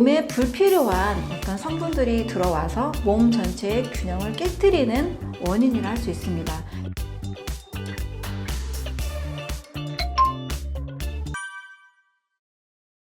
몸에 불필요한 어떤 성분들이 들어와서 몸 전체의 균형을 깨뜨리는 원인이라 할 수 있습니다.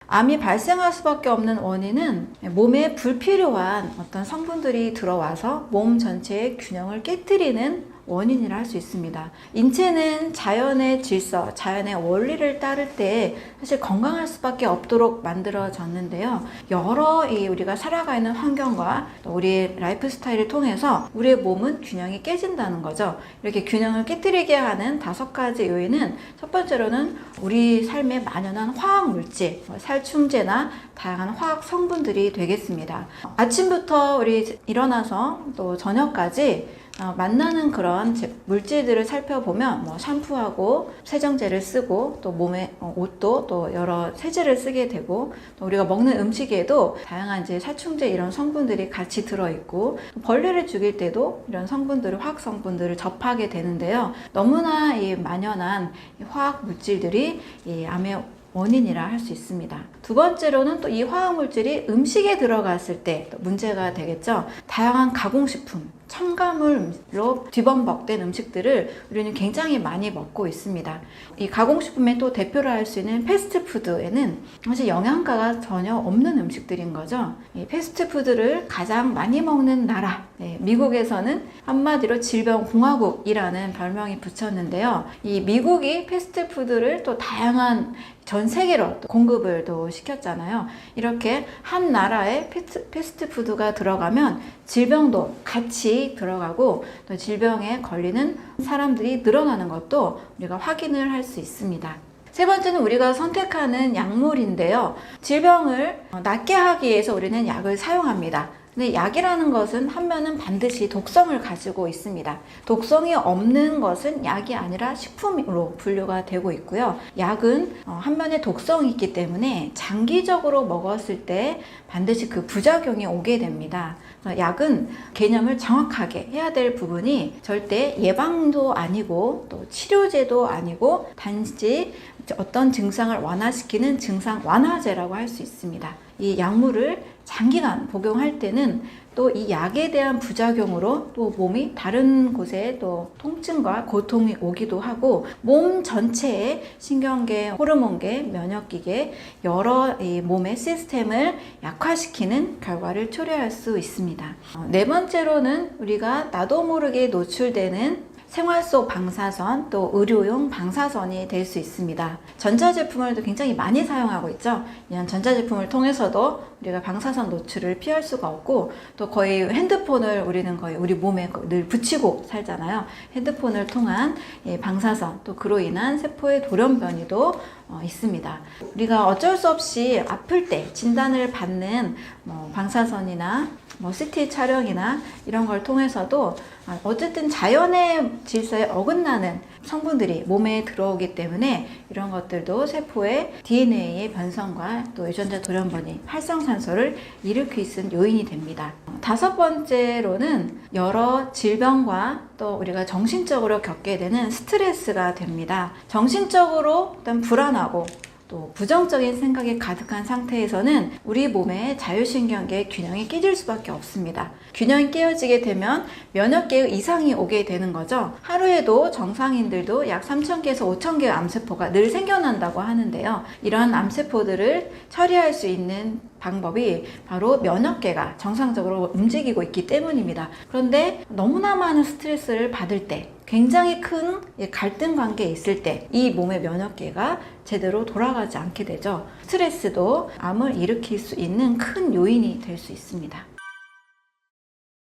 암이 발생할 수밖에 없는 원인은 몸에 불필요한 어떤 성분들이 들어와서 몸 전체의 균형을 깨뜨리는 원인이라 할 수 있습니다. 인체는 자연의 질서, 자연의 원리를 따를 때 사실 건강할 수밖에 없도록 만들어졌는데요. 여러 이 우리가 살아가는 환경과 또 우리의 라이프 스타일을 통해서 우리의 몸은 균형이 깨진다는 거죠. 이렇게 균형을 깨뜨리게 하는 다섯 가지 요인은 첫 번째로는 우리 삶에 만연한 화학 물질, 뭐 살충제나 다양한 화학 성분들이 되겠습니다. 아침부터 우리 일어나서 또 저녁까지 어, 만나는 그런 제- 물질들을 살펴보면 뭐 샴푸하고 세정제를 쓰고 또 몸에 어, 옷도 또 여러 세제를 쓰게 되고 또 우리가 먹는 음식에도 다양한 이제 살충제 이런 성분들이 같이 들어 있고 벌레를 죽일 때도 이런 성분들을 화학 성분들을 접하게 되는데요. 너무나 이 만연한 이 화학 물질들이 이 암의 원인이라 할 수 있습니다. 두 번째로는 또 이 화학 물질이 음식에 들어갔을 때또 문제가 되겠죠. 다양한 가공식품, 첨가물로 뒤범벅된 음식들을 우리는 굉장히 많이 먹고 있습니다. 이 가공식품의 또 대표로 할 수 있는 패스트푸드에는 사실 영양가가 전혀 없는 음식들인 거죠. 이 패스트푸드를 가장 많이 먹는 나라, 네, 미국에서는 한마디로 질병공화국이라는 별명이 붙였는데요. 이 미국이 패스트푸드를 또 다양한 전 세계로 또 공급을 또 시켰잖아요. 이렇게 한 나라에 패스트, 패스트푸드가 들어가면 질병도 같이 들어가고 또 질병에 걸리는 사람들이 늘어나는 것도 우리가 확인을 할 수 있습니다. 세 번째는 우리가 선택하는 약물인데요. 질병을 낫게 하기 위해서 우리는 약을 사용합니다. 근데 약이라는 것은 한면은 반드시 독성을 가지고 있습니다. 독성이 없는 것은 약이 아니라 식품으로 분류가 되고 있고요. 약은 어, 한면에 독성이 있기 때문에 장기적으로 먹었을 때 반드시 그 부작용이 오게 됩니다. 그래서 약은 개념을 정확하게 해야 될 부분이 절대 예방도 아니고 또 치료제도 아니고 단지 어떤 증상을 완화시키는 증상 완화제라고 할 수 있습니다. 이 약물을 장기간 복용할 때는 또 이 약에 대한 부작용으로 또 몸이 다른 곳에 또 통증과 고통이 오기도 하고 몸 전체의 신경계, 호르몬계, 면역기계 여러 이 몸의 시스템을 약화시키는 결과를 초래할 수 있습니다. 어, 네 번째로는 우리가 나도 모르게 노출되는 생활 속 방사선 또 의료용 방사선이 될 수 있습니다. 전자제품을 굉장히 많이 사용하고 있죠. 이런 전자제품을 통해서도 우리가 방사선 노출을 피할 수가 없고 또 거의 핸드폰을 우리는 거의 우리 몸에 늘 붙이고 살잖아요. 핸드폰을 통한 이 방사선 또 그로 인한 세포의 돌연변이도 어, 있습니다. 우리가 어쩔 수 없이 아플 때 진단을 받는 뭐 방사선이나 뭐 CT 촬영이나 이런 걸 통해서도 아, 어쨌든 자연의 질서에 어긋나는 성분들이 몸에 들어오기 때문에 이런 것들도 세포의 DNA의 변성과 또 유전자 돌연변이, 활성산소를 일으킬 수 있는 요인이 됩니다. 다섯 번째로는 여러 질병과 또 우리가 정신적으로 겪게 되는 스트레스가 됩니다. 정신적으로 일단 불안하고 또 부정적인 생각이 가득한 상태에서는 우리 몸의 자율신경계의 균형이 깨질 수밖에 없습니다. 균형이 깨어지게 되면 면역계의 이상이 오게 되는 거죠. 하루에도 정상인들도 약 3,000개에서 5,000개의 암세포가 늘 생겨난다고 하는데요. 이러한 암세포들을 처리할 수 있는 방법이 바로 면역계가 정상적으로 움직이고 있기 때문입니다. 그런데 너무나 많은 스트레스를 받을 때 굉장히 큰 갈등 관계에 있을 때 이 몸의 면역계가 제대로 돌아가지 않게 되죠. 스트레스도 암을 일으킬 수 있는 큰 요인이 될 수 있습니다.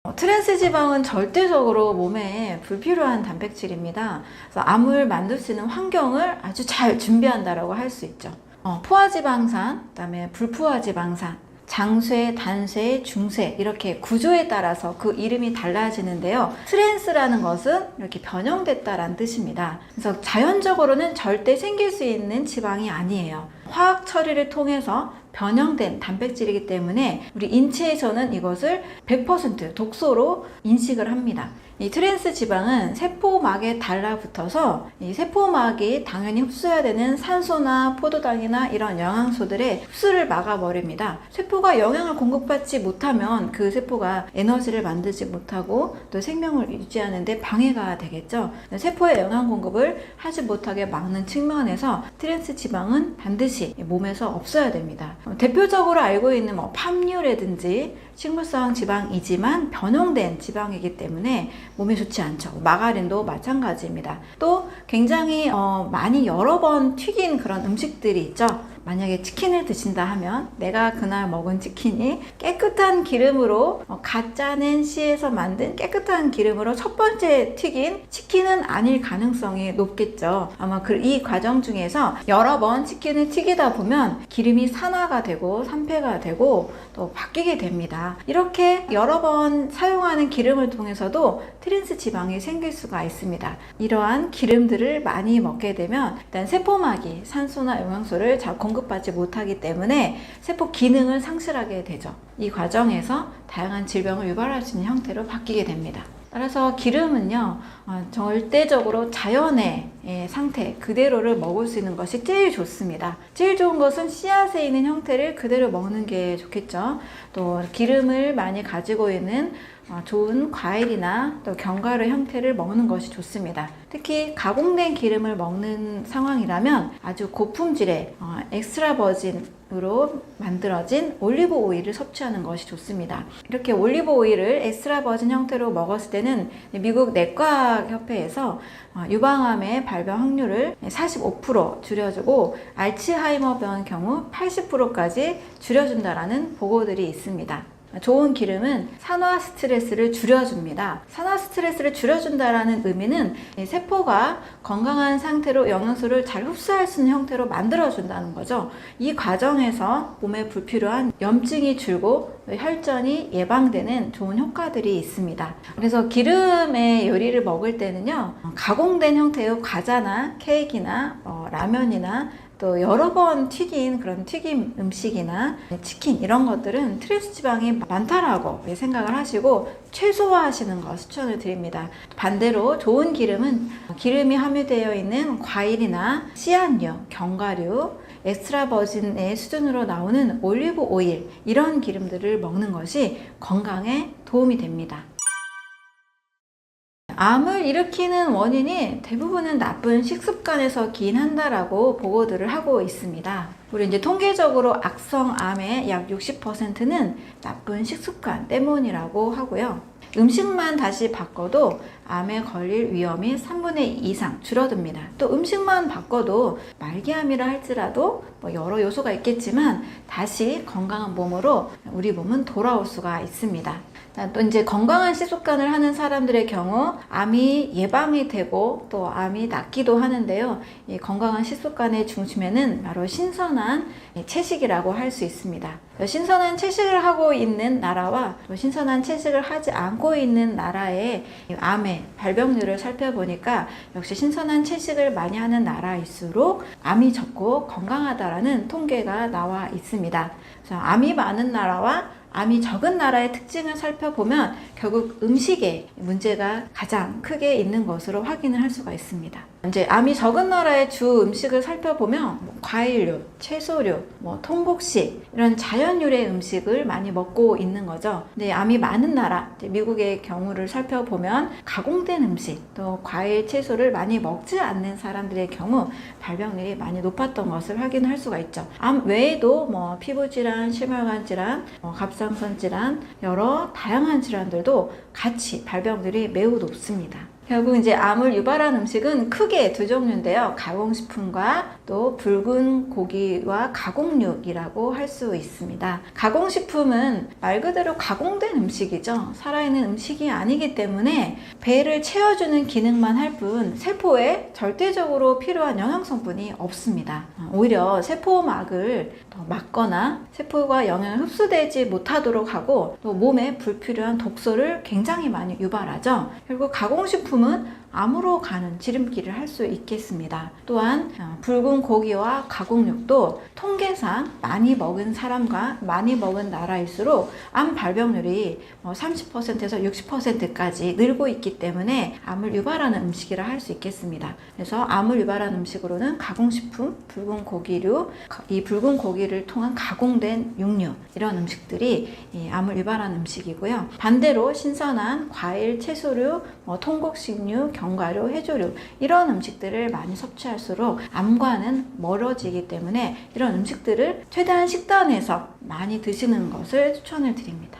어, 트랜스 지방은 절대적으로 몸에 불필요한 단백질입니다. 그래서 암을 만들 수 있는 환경을 아주 잘 준비한다라고 할 수 있죠. 어, 포화지방산, 그다음에 불포화지방산, 장쇄, 단쇄, 중쇄 이렇게 구조에 따라서 그 이름이 달라지는데요. 트랜스라는 것은 이렇게 변형됐다라는 뜻입니다. 그래서 자연적으로는 절대 생길 수 있는 지방이 아니에요. 화학 처리를 통해서 변형된 단백질이기 때문에 우리 인체에서는 이것을 100% 독소로 인식을 합니다. 이 트랜스 지방은 세포막에 달라붙어서 이 세포막이 당연히 흡수해야 되는 산소나 포도당이나 이런 영양소들의 흡수를 막아버립니다. 세포가 영양을 공급받지 못하면 그 세포가 에너지를 만들지 못하고 또 생명을 유지하는데 방해가 되겠죠. 세포의 영양 공급을 하지 못하게 막는 측면에서 트랜스 지방은 반드시 몸에서 없어야 됩니다. 대표적으로 알고 있는 뭐 팜유라든지 식물성 지방이지만 변형된 지방이기 때문에 몸에 좋지 않죠. 마가린도 마찬가지입니다. 또 굉장히 어, 많이 여러 번 튀긴 그런 음식들이 있죠. 만약에 치킨을 드신다 하면 내가 그날 먹은 치킨이 깨끗한 기름으로 어, 가짜는 씨에서 만든 깨끗한 기름으로 첫 번째 튀긴 치킨은 아닐 가능성이 높겠죠. 아마 그 이 과정 중에서 여러 번 치킨을 튀기다 보면 기름이 산화가 되고 산패가 되고 또 바뀌게 됩니다. 이렇게 여러 번 사용하는 기름을 통해서도 트랜스 지방이 생길 수가 있습니다. 이러한 기름들을 많이 먹게 되면 일단 세포막이 산소나 영양소를 잘 공 급받지 못하기 때문에 세포 기능을 상실하게 되죠. 이 과정에서 다양한 질병을 유발할 수 있는 형태로 바뀌게 됩니다. 따라서 기름은요, 어, 절대적으로 자연의 예, 상태 그대로를 먹을 수 있는 것이 제일 좋습니다. 제일 좋은 것은 씨앗에 있는 형태를 그대로 먹는 게 좋겠죠. 또 기름을 많이 가지고 있는 어, 좋은 과일이나 또 견과류 형태를 먹는 것이 좋습니다. 특히 가공된 기름을 먹는 상황이라면 아주 고품질의 어, 엑스트라 버진 으로 만들어진 올리브 오일을 섭취하는 것이 좋습니다. 이렇게 올리브 오일을 엑스트라 버진 형태로 먹었을 때는 미국 내과 협회에서 어, 유방암의 발병 확률을 45% 줄여주고 알츠하이머병 경우 80%까지 줄여준다라는 보고들이 있습니다. 좋은 기름은 산화 스트레스를 줄여줍니다. 산화 스트레스를 줄여준다라는 의미는 이 세포가 건강한 상태로 영양소를 잘 흡수할 수 있는 형태로 만들어준다는 거죠. 이 과정에서 몸에 불필요한 염증이 줄고 혈전이 예방되는 좋은 효과들이 있습니다. 그래서 기름의 요리를 먹을 때는요, 가공된 형태의 과자나 케이크나 어, 라면이나 또 여러 번 튀긴 그런 튀김 음식이나 치킨 이런 것들은 트랜스 지방이 많다라고 생각을 하시고 최소화하시는 거 추천을 드립니다. 반대로 좋은 기름은 기름이 함유되어 있는 과일이나 씨앗류, 견과류, 엑스트라 버진의 수준으로 나오는 올리브 오일 이런 기름들을 먹는 것이 건강에 도움이 됩니다. 암을 일으키는 원인이 대부분은 나쁜 식습관에서 기인한다라고 보고들을 하고 있습니다. 우리 이제 통계적으로 악성암의 약 60%는 나쁜 식습관 때문이라고 하고요. 음식만 다시 바꿔도 암에 걸릴 위험이 3분의 2 이상 줄어듭니다. 또 음식만 바꿔도 말기암이라 할지라도 뭐 여러 요소가 있겠지만 다시 건강한 몸으로 우리 몸은 돌아올 수가 있습니다. 또 이제 건강한 식습관을 하는 사람들의 경우 암이 예방이 되고 또 암이 낫기도 하는데요. 이 건강한 식습관의 중심에는 바로 신선한 채식이라고 할 수 있습니다. 신선한 채식을 하고 있는 나라와 또 신선한 채식을 하지 않고 있는 나라의 암의 발병률을 살펴보니까 역시 신선한 채식을 많이 하는 나라일수록 암이 적고 건강하다라는 통계가 나와 있습니다. 암이 많은 나라와 암이 적은 나라의 특징을 살펴보면 결국 음식에 문제가 가장 크게 있는 것으로 확인을 할 수가 있습니다. 이제 암이 적은 나라의 주 음식을 살펴보면 뭐 과일류, 채소류, 뭐 통곡식 이런 자연 유래 음식을 많이 먹고 있는 거죠. 근데 암이 많은 나라, 미국의 경우를 살펴보면 가공된 음식, 또 과일, 채소를 많이 먹지 않는 사람들의 경우 발병률이 많이 높았던 것을 확인할 수가 있죠. 암 외에도 뭐 피부 질환, 심혈관 질환, 뭐 갑상선 질환 여러 다양한 질환들도 같이 발병률이 매우 높습니다. 결국 이제 암을 유발한 음식은 크게 두 종류인데요. 가공식품과 또 붉은 고기와 가공육이라고 할 수 있습니다. 가공식품은 말 그대로 가공된 음식이죠. 살아있는 음식이 아니기 때문에 배를 채워주는 기능만 할 뿐 세포에 절대적으로 필요한 영양성분이 없습니다. 오히려 세포막을 더 막거나 세포가 영양을 흡수되지 못하도록 하고 또 몸에 불필요한 독소를 굉장히 많이 유발하죠. 결국 가공식품은 암으로 가는 지름길을 할 수 있겠습니다. 또한 어, 붉은 고기와 가공육도 통계상 많이 먹은 사람과 많이 먹은 나라일수록 암 발병률이 30%에서 60%까지 늘고 있기 때문에 암을 유발하는 음식이라 할 수 있겠습니다. 그래서 암을 유발하는 음식으로는 가공식품, 붉은 고기류, 가- 이 붉은 고기를 통한 가공된 육류 이런 음식들이 이 암을 유발하는 음식이고요. 반대로 신선한 과일, 채소류, 뭐 통곡식류, 견과류, 해조류 이런 음식들을 많이 섭취할수록 암과는 멀어지기 때문에 이런 음식들을 최대한 식단에서 많이 드시는 것을 추천을 드립니다.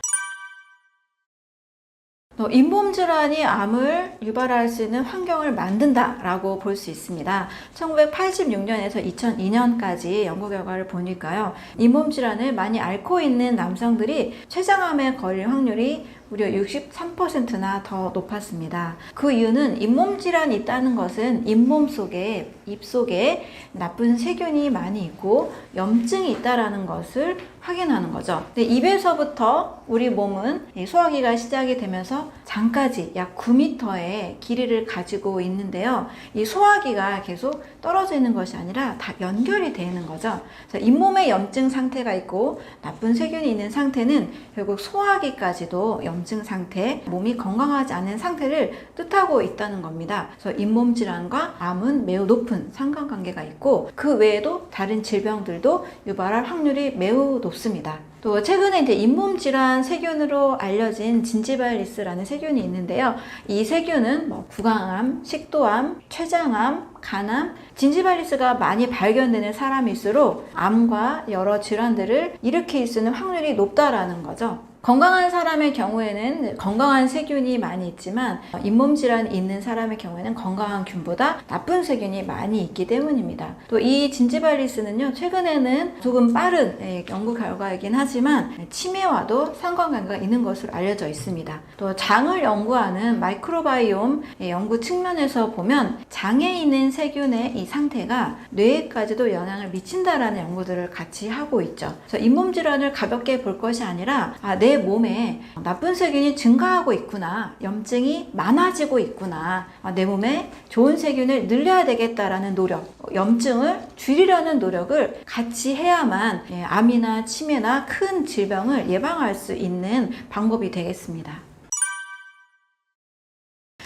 또 잇몸 질환이 암을 유발할 수 있는 환경을 만든다라고 볼 수 있습니다. 1986년에서 2002년까지 연구 결과를 보니까요. 잇몸 질환을 많이 앓고 있는 남성들이 췌장암에 걸릴 확률이 무려 63%나 더 높았습니다. 그 이유는 잇몸 질환이 있다는 것은 잇몸 속에 입 속에 나쁜 세균이 많이 있고 염증이 있다라는 것을 확인하는 거죠. 입에서부터 우리 몸은 이 소화기가 시작이 되면서 장까지 약 9m의 길이를 가지고 있는데요. 이 소화기가 계속 떨어져 있는 것이 아니라 다 연결이 되어 있는 거죠. 잇몸에 염증 상태가 있고 나쁜 세균이 있는 상태는 결국 소화기까지도 염증 상태, 몸이 건강하지 않은 상태를 뜻하고 있다는 겁니다. 그래서 잇몸 질환과 암은 매우 높은 상관관계가 있고 그 외에도 다른 질병들도 유발할 확률이 매우 높습니다. 또 최근에 이제 잇몸 질환 세균으로 알려진 진지발리스라는 세균이 있는데요. 이 세균은 뭐 구강암, 식도암, 췌장암, 간암, 진지발리스가 많이 발견되는 사람일수록 암과 여러 질환들을 일으킬 수 있는 확률이 높다라는 거죠. 건강한 사람의 경우에는 건강한 세균이 많이 있지만 잇몸 질환이 있는 사람의 경우에는 건강한 균보다 나쁜 세균이 많이 있기 때문입니다. 또 이 진지발리스는요 최근에는 조금 빠른 예, 연구 결과이긴 하지만 치매와도 상관관계가 있는 것으로 알려져 있습니다. 또 장을 연구하는 마이크로바이옴 예, 연구 측면에서 보면 장에 있는 세균의 이 상태가 뇌에까지도 영향을 미친다라는 연구들을 같이 하고 있죠. 그래서 잇몸 질환을 가볍게 볼 것이 아니라 아, 내 몸에 나쁜 세균이 증가하고 있구나, 염증이 많아지고 있구나, 아, 내 몸에 좋은 세균을 늘려야 되겠다라는 노력, 염증을 줄이려는 노력을 같이 해야만 예, 암이나 치매나 큰 질병을 예방할 수 있는 방법이 되겠습니다.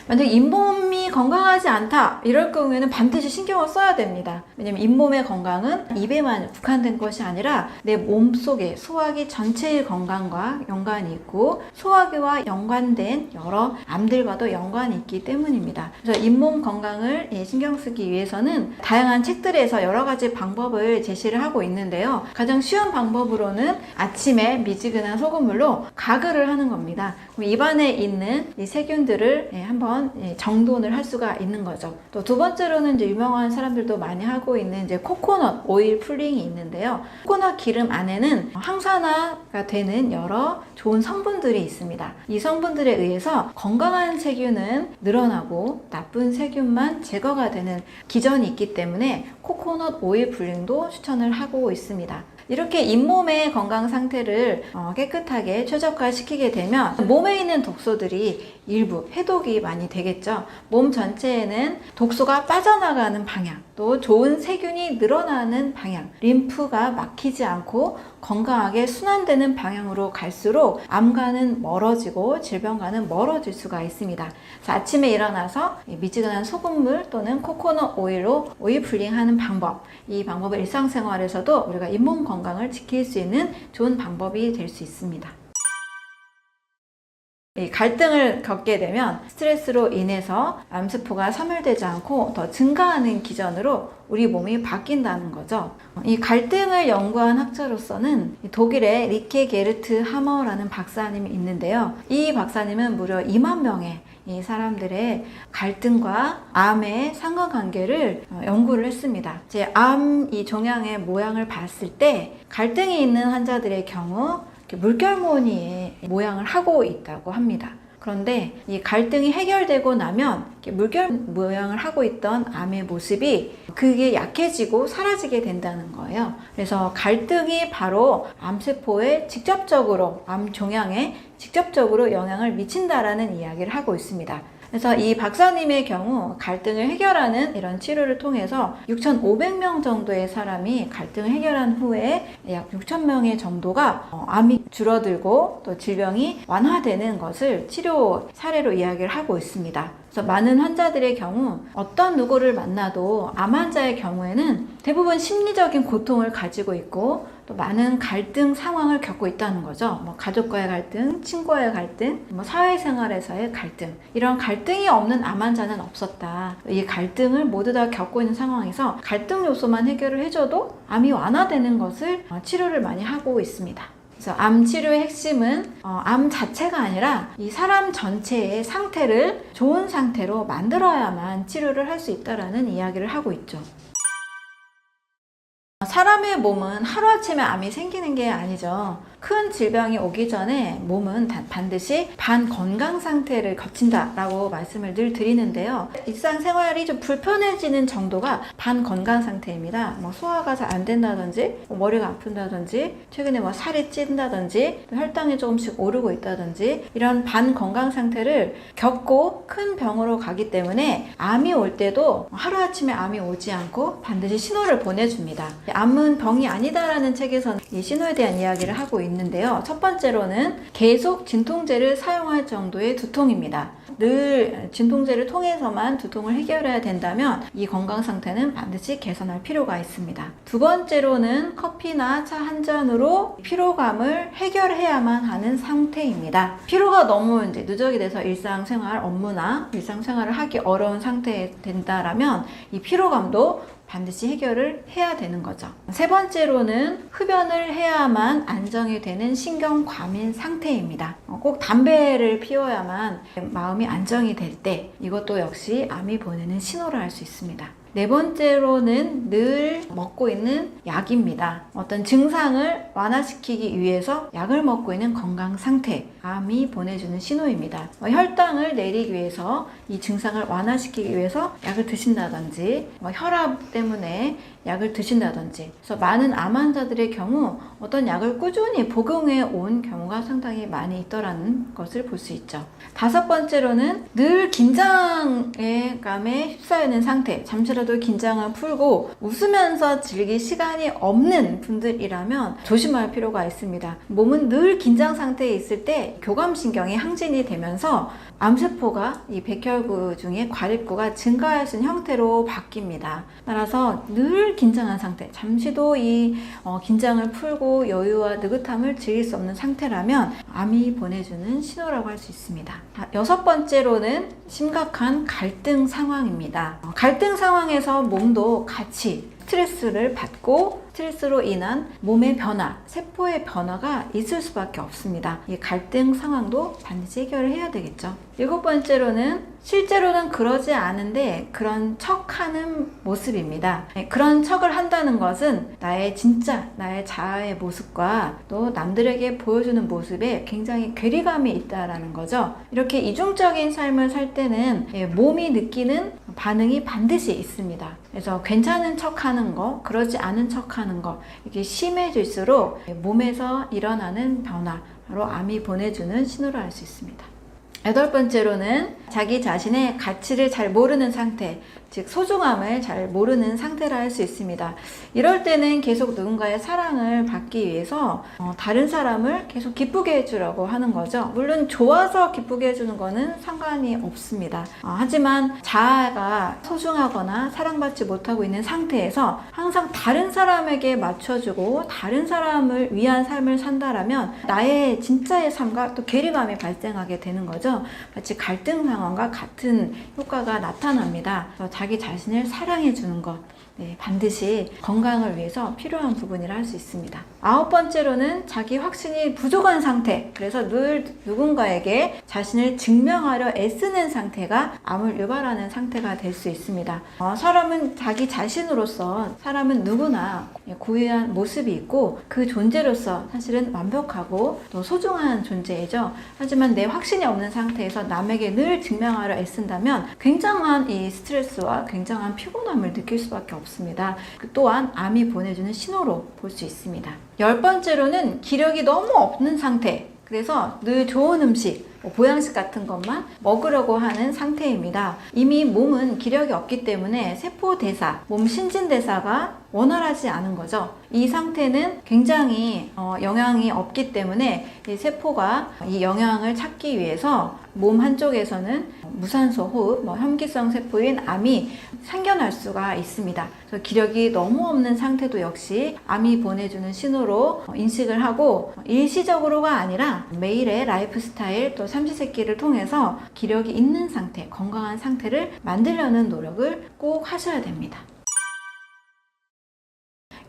만약 잇몸이 건강하지 않다 이럴 경우에는 반드시 신경을 써야 됩니다. 왜냐면 잇몸의 건강은 입에만 국한된 것이 아니라 내 몸속의 소화기 전체의 건강과 연관이 있고 소화기와 연관된 여러 암들과도 연관이 있기 때문입니다. 그래서 잇몸 건강을 예, 신경 쓰기 위해서는 다양한 책들에서 여러 가지 방법을 제시를 하고 있는데요. 가장 쉬운 방법으로는 아침에 미지근한 소금물로 가글을 하는 겁니다. 입안에 있는 이 세균들을 예, 한번 예, 정돈을 할 수가 있는 거죠. 또 두 번째로는 이제 유명한 사람들도 많이 하고 있는 이제 코코넛 오일 풀링이 있는데요. 코코넛 기름 안에는 항산화가 되는 여러 좋은 성분들이 있습니다. 이 성분들에 의해서 건강한 세균은 늘어나고 나쁜 세균만 제거가 되는 기전이 있기 때문에 코코넛 오일 풀링도 추천을 하고 있습니다. 이렇게 잇몸의 건강 상태를 어, 깨끗하게 최적화시키게 되면 몸에 있는 독소들이 일부 해독이 많이 되겠죠. 몸 전체에는 독소가 빠져나가는 방향, 또 좋은 세균이 늘어나는 방향, 림프가 막히지 않고 건강하게 순환되는 방향으로 갈수록 암과는 멀어지고 질병과는 멀어질 수가 있습니다. 그래서 아침에 일어나서 이 미지근한 소금물 또는 코코넛 오일로 오일 풀링하는 방법, 이 방법을 일상생활에서도 우리가 잇몸 건강 을 지킬 수 있는 좋은 방법이 될 수 있습니다. 이 갈등을 겪게 되면 스트레스로 인해서 암세포가 섬유되지 않고 더 증가하는 기전으로 우리 몸이 바뀐다는 거죠. 이 갈등을 연구한 학자로서는 이 독일의 리케 게르트 하머라는 박사님이 있는데요. 이 박사님은 무려 2만 명의 이 사람들의 갈등과 암의 상관관계를 어, 연구를 했습니다. 이제 암 이 종양의 모양을 봤을 때 갈등이 있는 환자들의 경우 물결 무늬의 모양을 하고 있다고 합니다. 그런데 이 갈등이 해결되고 나면 이렇게 물결 모양을 하고 있던 암의 모습이 그게 약해지고 사라지게 된다는 거예요. 그래서 갈등이 바로 암세포에 직접적으로 암 종양에 직접적으로 영향을 미친다라는 이야기를 하고 있습니다. 그래서 이 박사님의 경우 갈등을 해결하는 이런 치료를 통해서 6,500명 정도의 사람이 갈등을 해결한 후에 약 6,000명의 정도가 어, 암이 줄어들고 또 질병이 완화되는 것을 치료 사례로 이야기를 하고 있습니다. 그래서 많은 환자들의 경우 어떤 누구를 만나도 암 환자의 경우에는 대부분 심리적인 고통을 가지고 있고 또 많은 갈등 상황을 겪고 있다는 거죠. 뭐 가족과의 갈등, 친구와의 갈등, 뭐 사회생활에서의 갈등. 이런 갈등이 없는 암 환자는 없었다. 이 갈등을 모두 다 겪고 있는 상황에서 갈등 요소만 해결을 해줘도 암이 완화되는 것을 어, 치료를 많이 하고 있습니다. 그래서 암 치료의 핵심은 어, 암 자체가 아니라 이 사람 전체의 상태를 좋은 상태로 만들어야만 치료를 할 수 있다라는 이야기를 하고 있죠. 사람의 몸은 하루아침에 암이 생기는 게 아니죠. 큰 질병이 오기 전에 몸은 단- 반드시 반건강 상태를 거친다라고 말씀을 늘 드리는데요. 일상생활이 좀 불편해지는 정도가 반건강 상태입니다. 뭐 소화가 잘 안 된다든지, 뭐 머리가 아픈다든지, 최근에 뭐 살이 찐다든지, 또 혈당이 조금씩 오르고 있다든지, 이런 반건강 상태를 겪고 큰 병으로 가기 때문에 암이 올 때도 하루아침에 암이 오지 않고 반드시 신호를 보내줍니다. 암은 병이 아니다라는 책에서는 이 신호에 대한 이야기를 하고 있는 데요. 첫 번째로는 계속 진통제를 사용할 정도의 두통입니다. 늘 진통제를 통해서만 두통을 해결해야 된다면 이 건강 상태는 반드시 개선할 필요가 있습니다. 두 번째로는 커피나 차 한 잔으로 피로감을 해결해야만 하는 상태입니다. 피로가 너무 이제 누적이 돼서 일상생활 업무나 일상생활을 하기 어려운 상태에 된다라면 이 피로감도 반드시 해결을 해야 되는 거죠. 세 번째로는 흡연을 해야만 안정이 되는 신경 과민 상태입니다. 어, 꼭 담배를 피워야만 마음이 안정이 될 때 이것도 역시 암이 보내는 신호를 알수 있습니다. 네 번째로는 늘 먹고 있는 약입니다. 어떤 증상을 완화시키기 위해서 약을 먹고 있는 건강 상태, 암이 보내주는 신호입니다. 어, 혈당을 내리기 위해서 이 증상을 완화시키기 위해서 약을 드신다든지, 뭐 혈압 때문에 약을 드신다든지, 그래서 많은 암 환자들의 경우 어떤 약을 꾸준히 복용해 온 경우가 상당히 많이 있더라는 것을 볼 수 있죠. 다섯 번째로는 늘 긴장의 감에 휩싸여 있는 상태, 잠시라도 긴장을 풀고 웃으면서 즐길 시간이 없는 분들이라면 조심할 필요가 있습니다. 몸은 늘 긴장 상태에 있을 때 교감신경이 항진이 되면서 암세포가 이 백혈구 중에 과립구가 증가할 수 있는 형태로 바뀝니다. 따라서 늘 긴장한 상태, 잠시도 이 어, 긴장을 풀고 여유와 느긋함을 즐길 수 없는 상태라면 암이 보내주는 신호라고 할 수 있습니다. 자, 여섯 번째로는 심각한 갈등 상황입니다. 어, 갈등 상황에서 몸도 같이 스트레스를 받고 스트레스로 인한 몸의 변화, 세포의 변화가 있을 수밖에 없습니다. 이 갈등 상황도 반드시 해결을 해야 되겠죠. 일곱 번째로는 실제로는 그러지 않은데 그런 척 하는 모습입니다. 네, 그런 척을 한다는 것은 나의 진짜 나의 자아의 모습과 또 남들에게 보여주는 모습에 굉장히 괴리감이 있다라는 거죠. 이렇게 이중적인 삶을 살 때는 예, 몸이 느끼는 반응이 반드시 있습니다. 그래서 괜찮은 척 하는 거, 그러지 않은 척 하는 거 이게 심해질수록 몸에서 일어나는 변화, 바로 암이 보내주는 신호를 알 수 있습니다. 여덟 번째로는 자기 자신의 가치를 잘 모르는 상태, 즉 소중함을 잘 모르는 상태라 할 수 있습니다. 이럴 때는 계속 누군가의 사랑을 받기 위해서 어, 다른 사람을 계속 기쁘게 해주려고 하는 거죠. 물론 좋아서 기쁘게 해주는 거는 상관이 없습니다. 어, 하지만 자아가 소중하거나 사랑받지 못하고 있는 상태에서 항상 다른 사람에게 맞춰주고 다른 사람을 위한 삶을 산다라면 나의 진짜의 삶과 또 괴리감이 발생하게 되는 거죠. 마치 갈등 상황과 같은 효과가 나타납니다. 자기 자신을 사랑해 주는 것. 네, 반드시 건강을 위해서 필요한 부분이라 할 수 있습니다. 아홉 번째로는 자기 확신이 부족한 상태. 그래서 늘 누군가에게 자신을 증명하려 애쓰는 상태가 암을 유발하는 상태가 될 수 있습니다. 어, 사람은 자기 자신으로서 사람은 누구나 고유한 모습이 있고 그 존재로서 사실은 완벽하고 또 소중한 존재이죠. 하지만 내 확신이 없는 상태에서 남에게 늘 증명하려 애쓴다면 굉장한 이 스트레스와 굉장한 피곤함을 느낄 수밖에 없습니다. 그 또한 암이 보내주는 신호로 볼 수 있습니다. 열 번째로는 기력이 너무 없는 상태. 그래서 늘 좋은 음식, 뭐 보양식 같은 것만 먹으려고 하는 상태입니다. 이미 몸은 기력이 없기 때문에 세포 대사, 몸 신진 대사가 원활하지 않은 거죠. 이 상태는 굉장히 어, 영향이 없기 때문에 이 세포가 이 영양을 찾기 위해서 몸 한쪽에서는 무산소 호흡, 뭐 혐기성 세포인 암이 생겨날 수가 있습니다. 그래서 기력이 너무 없는 상태도 역시 암이 보내주는 신호로 인식을 하고 일시적으로가 아니라 매일의 라이프 스타일 또 삼시세끼를 통해서 기력이 있는 상태, 건강한 상태를 만들려는 노력을 꼭 하셔야 됩니다.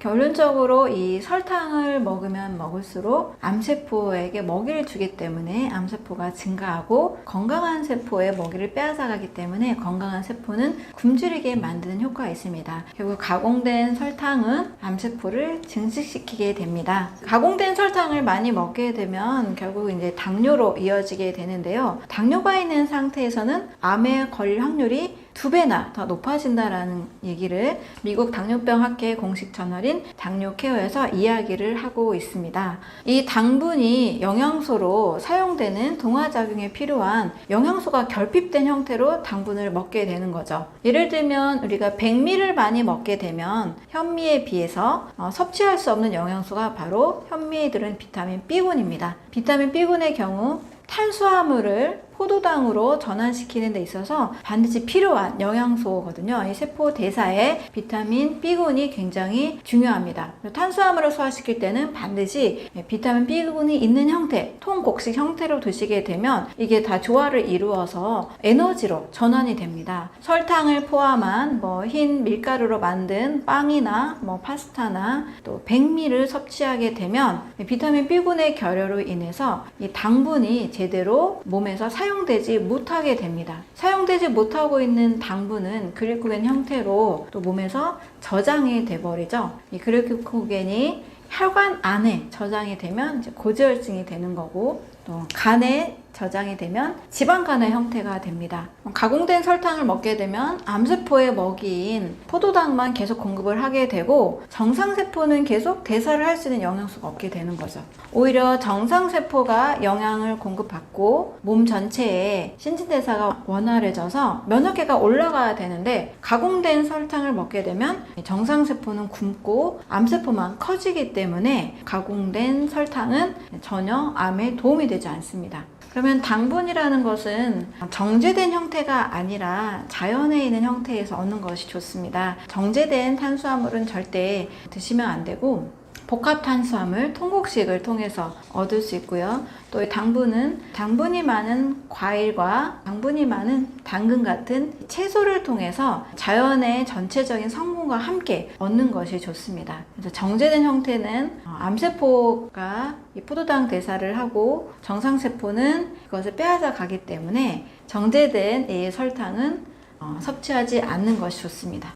결론적으로 이 설탕을 먹으면 먹을수록 암세포에게 먹이를 주기 때문에 암세포가 증가하고 건강한 세포에 먹이를 빼앗아가기 때문에 건강한 세포는 굶주리게 만드는 효과가 있습니다. 결국 가공된 설탕은 암세포를 증식시키게 됩니다. 가공된 설탕을 많이 먹게 되면 결국 이제 당뇨로 이어지게 되는데요. 당뇨가 있는 상태에서는 암에 걸릴 확률이 두 배나 더 높아진다라는 얘기를 미국 당뇨병 학회 공식 저널인 당뇨 케어에서 이야기를 하고 있습니다. 이 당분이 영양소로 사용되는 동화작용에 필요한 영양소가 결핍된 형태로 당분을 먹게 되는 거죠. 예를 들면 우리가 백미를 많이 먹게 되면 현미에 비해서 어, 섭취할 수 없는 영양소가 바로 현미에 들은 비타민 B군입니다. 비타민 B군의 경우 탄수화물을 포도당으로 전환시키는 데 있어서 반드시 필요한 영양소거든요. 이 세포 대사에 비타민 B군이 굉장히 중요합니다. 탄수화물을 소화시킬 때는 반드시 비타민 B군이 있는 형태, 통곡식 형태로 드시게 되면 이게 다 조화를 이루어서 에너지로 전환이 됩니다. 설탕을 포함한 뭐 흰 밀가루로 만든 빵이나 뭐 파스타나 또 백미를 섭취하게 되면 비타민 B군의 결여로 인해서 이 당분이 제대로 몸에서 사용되지 못하게 됩니다. 사용되지 못하고 있는 당분은 글리코겐 형태로 또 몸에서 저장이 돼버리죠. 이 글리코겐이 혈관 안에 저장이 되면 고지혈증이 되는 거고 또 간에 저장이 되면 지방간의 형태가 됩니다. 가공된 설탕을 먹게 되면 암세포의 먹이인 포도당만 계속 공급을 하게 되고 정상세포는 계속 대사를 할 수 있는 영양소가 없게 되는 거죠. 오히려 정상세포가 영양을 공급받고 몸 전체에 신진대사가 원활해져서 면역계가 올라가야 되는데 가공된 설탕을 먹게 되면 정상세포는 굶고 암세포만 커지기 때문에 가공된 설탕은 전혀 암에 도움이 되지 않습니다. 그러면 당분이라는 것은 정제된 형태가 아니라 자연에 있는 형태에서 얻는 것이 좋습니다. 정제된 탄수화물은 절대 드시면 안 되고 복합 탄수화물 통곡식을 통해서 얻을 수 있고요. 또이 당분은 당분이 많은 과일과 당분이 많은 당근 같은 채소를 통해서 자연의 전체적인 성분과 함께 얻는 것이 좋습니다. 그래서 정제된 형태는 어, 암세포가 이 포도당 대사를 하고 정상세포는 그것을 빼앗아 가기 때문에 정제된 이 설탕은 어, 섭취하지 않는 것이 좋습니다.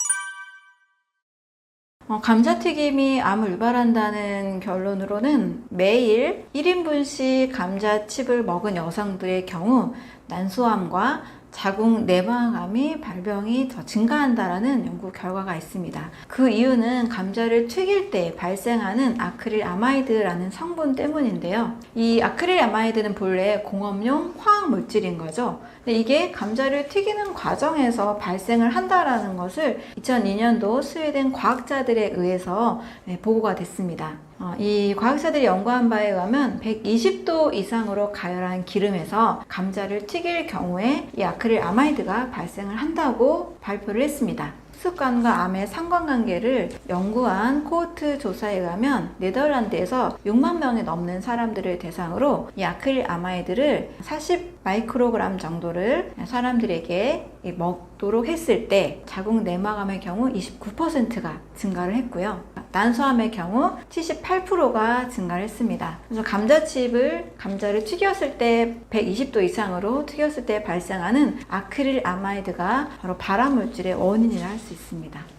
어, 감자튀김이 암을 유발한다는 결론으로는 매일 1인분씩 감자칩을 먹은 여성들의 경우 난소암과 자궁 내막암이 발병이 더 증가한다라는 연구 결과가 있습니다. 그 이유는 감자를 튀길 때 발생하는 아크릴 아마이드라는 성분 때문인데요. 이 아크릴 아마이드는 본래 공업용 화학 물질인 거죠. 근데 이게 감자를 튀기는 과정에서 발생을 한다라는 것을 2002년도 스웨덴 과학자들에 의해서 네, 보고가 됐습니다. 어, 이 과학자들이 연구한 바에 의하면 120도 이상으로 가열한 기름에서 감자를 튀길 경우에 이 아크릴 아마이드가 발생을 한다고 발표를 했습니다. 습관과 암의 상관관계를 연구한 코호트 조사에 의하면 네덜란드에서 6만 명이 넘는 사람들을 대상으로 이 아크릴 아마이드를 40 마이크로그램 정도를 사람들에게 먹도록 했을 때 자궁 내막암의 경우 29%가 증가를 했고요. 난소암의 경우 78%가 증가를 했습니다. 그래서 감자칩을 감자를 튀겼을 때 120도 이상으로 튀겼을 때 발생하는 아크릴 아마이드가 바로 발암 물질의 원인이라 할 수 있습니다.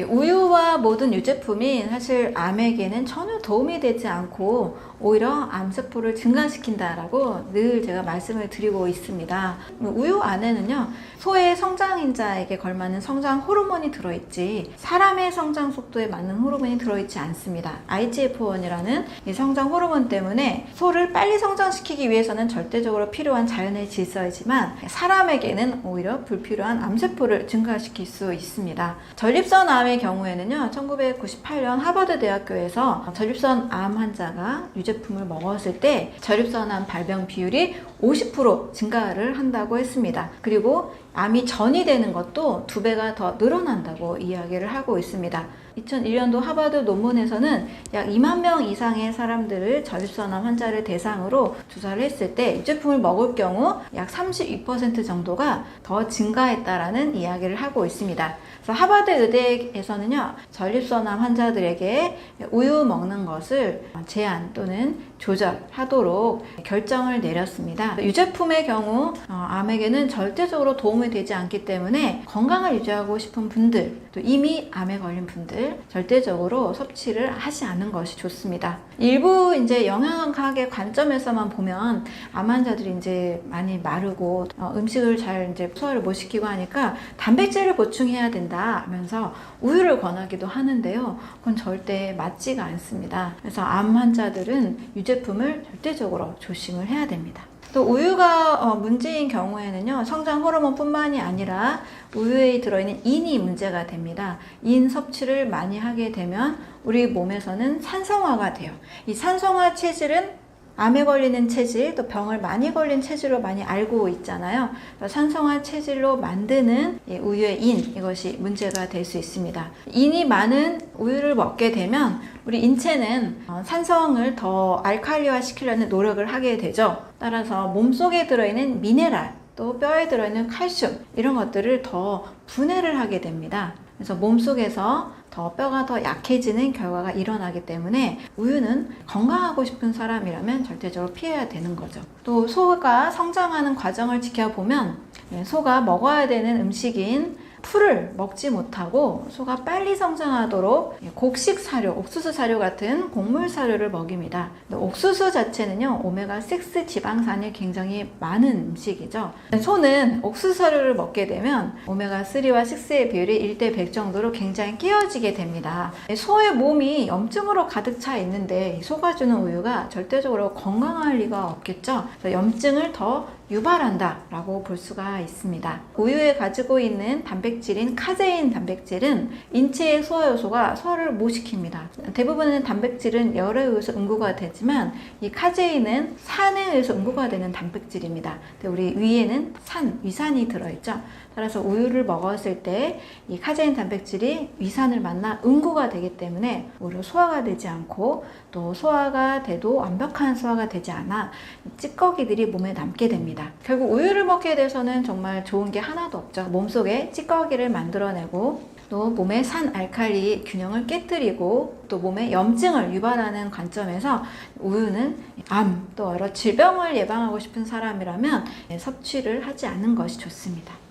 우유와 모든 유제품이 사실 암에게는 전혀 도움이 되지 않고 오히려 암세포를 증가시킨다라고 늘 제가 말씀을 드리고 있습니다. 우유 안에는요, 소의 성장인자에게 걸맞는 성장 호르몬이 들어있지, 사람의 성장 속도에 맞는 호르몬이 들어있지 않습니다. IGF-1이라는 이 성장 호르몬 때문에 소를 빨리 성장시키기 위해서는 절대적으로 필요한 자연의 질서이지만, 사람에게는 오히려 불필요한 암세포를 증가시킬 수 있습니다. 전립선 암의 경우에는요, 1998년 하버드 대학교에서 전립선 암 환자가 유제품을 먹었을 때 전립선 암 발병 비율이 50% 증가를 한다고 했습니다. 그리고 암이 전이 되는 것도 두 배가 더 늘어난다고 이야기를 하고 있습니다. 2001년도 하버드 논문에서는 약 2만 명 이상의 사람들을 전립선암 환자를 대상으로 조사를 했을 때 유제품을 먹을 경우 약 32% 정도가 더 증가했다라는 이야기를 하고 있습니다. 그래서 하버드 의대에서는요, 전립선암 환자들에게 우유 먹는 것을 제한 또는 조절하도록 결정을 내렸습니다. 유제품의 경우 어, 암에게는 절대적으로 도움 이 되지 않기 때문에 건강을 유지하고 싶은 분들, 또 이미 암에 걸린 분들 절대적으로 섭취를 하지 않는 것이 좋습니다. 일부 이제 영양학의 관점에서만 보면 암 환자들이 이제 많이 마르고 어, 음식을 잘 이제 소화를 못 시키고 하니까 단백질을 보충해야 된다 하면서 우유를 권하기도 하는데요. 그건 절대 맞지가 않습니다. 그래서 암 환자들은 유제품을 절대적으로 조심을 해야 됩니다. 또 우유가 어, 문제인 경우에는요 성장 호르몬뿐만이 아니라 우유에 들어있는 인이 문제가 됩니다. 인 섭취를 많이 하게 되면 우리 몸에서는 산성화가 돼요. 이 산성화 체질은 암에 걸리는 체질, 또 병을 많이 걸린 체질로 많이 알고 있잖아요. 산성화 체질로 만드는 이 우유의 인, 이것이 문제가 될 수 있습니다. 인이 많은 우유를 먹게 되면 우리 인체는 어, 산성을 더 알칼리화 시키려는 노력을 하게 되죠. 따라서 몸속에 들어있는 미네랄, 또 뼈에 들어있는 칼슘, 이런 것들을 더 분해를 하게 됩니다. 그래서 몸속에서 더 뼈가 더 약해지는 결과가 일어나기 때문에 우유는 건강하고 싶은 사람이라면 절대적으로 피해야 되는 거죠. 또 소가 성장하는 과정을 지켜보면 네, 소가 먹어야 되는 음식인 풀을 먹지 못하고 소가 빨리 성장하도록 곡식 사료, 옥수수 사료 같은 곡물 사료를 먹입니다. 옥수수 자체는요, 오메가6 지방산이 굉장히 많은 음식이죠. 소는 옥수수 사료를 먹게 되면 오메가3와 6의 비율이 1대 100 정도로 굉장히 끼어지게 됩니다. 소의 몸이 염증으로 가득 차 있는데 소가 주는 우유가 절대적으로 건강할 리가 없겠죠. 염증을 더 유발한다라고 볼 수가 있습니다. 우유에 가지고 있는 단백질인 카제인 단백질은 인체의 소화 요소가 소화를 못 시킵니다. 대부분의 단백질은 열에 의해서 응고가 되지만 이 카제인은 산에 의해서 응고가 되는 단백질입니다. 우리 위에는 산, 위산이 들어있죠. 따라서 우유를 먹었을 때 이 카제인 단백질이 위산을 만나 응고가 되기 때문에 오히려 소화가 되지 않고 또 소화가 돼도 완벽한 소화가 되지 않아 찌꺼기들이 몸에 남게 됩니다. 결국 우유를 먹게 돼서는 정말 좋은 게 하나도 없죠. 몸속에 찌꺼기를 만들어내고 또 몸의 산 알칼리 균형을 깨뜨리고 또 몸에 염증을 유발하는 관점에서 우유는 암 또 여러 질병을 예방하고 싶은 사람이라면 섭취를 하지 않는 것이 좋습니다.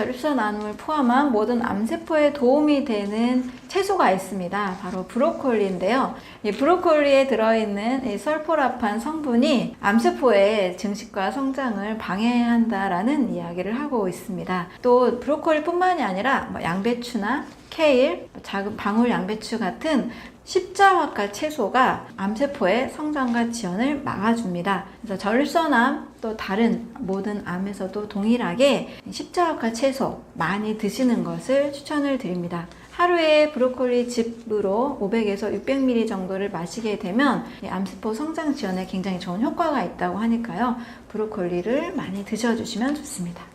전립선 암을 포함한 모든 암세포에 도움이 되는 채소가 있습니다. 바로 브로콜리인데요. 이 브로콜리에 들어있는 이 설포라판 성분이 암세포의 증식과 성장을 방해한다라는 이야기를 하고 있습니다. 또 브로콜리뿐만이 아니라 뭐 양배추나 케일, 작은 방울 양배추 같은 십자화과 채소가 암세포의 성장과 지연을 막아줍니다. 그래서 전립선암 또 다른 모든 암에서도 동일하게 십자화과 채소 많이 드시는 것을 추천을 드립니다. 하루에 브로콜리 즙으로 500에서 600ml 정도를 마시게 되면 암세포 성장 지연에 굉장히 좋은 효과가 있다고 하니까요. 브로콜리를 많이 드셔주시면 좋습니다.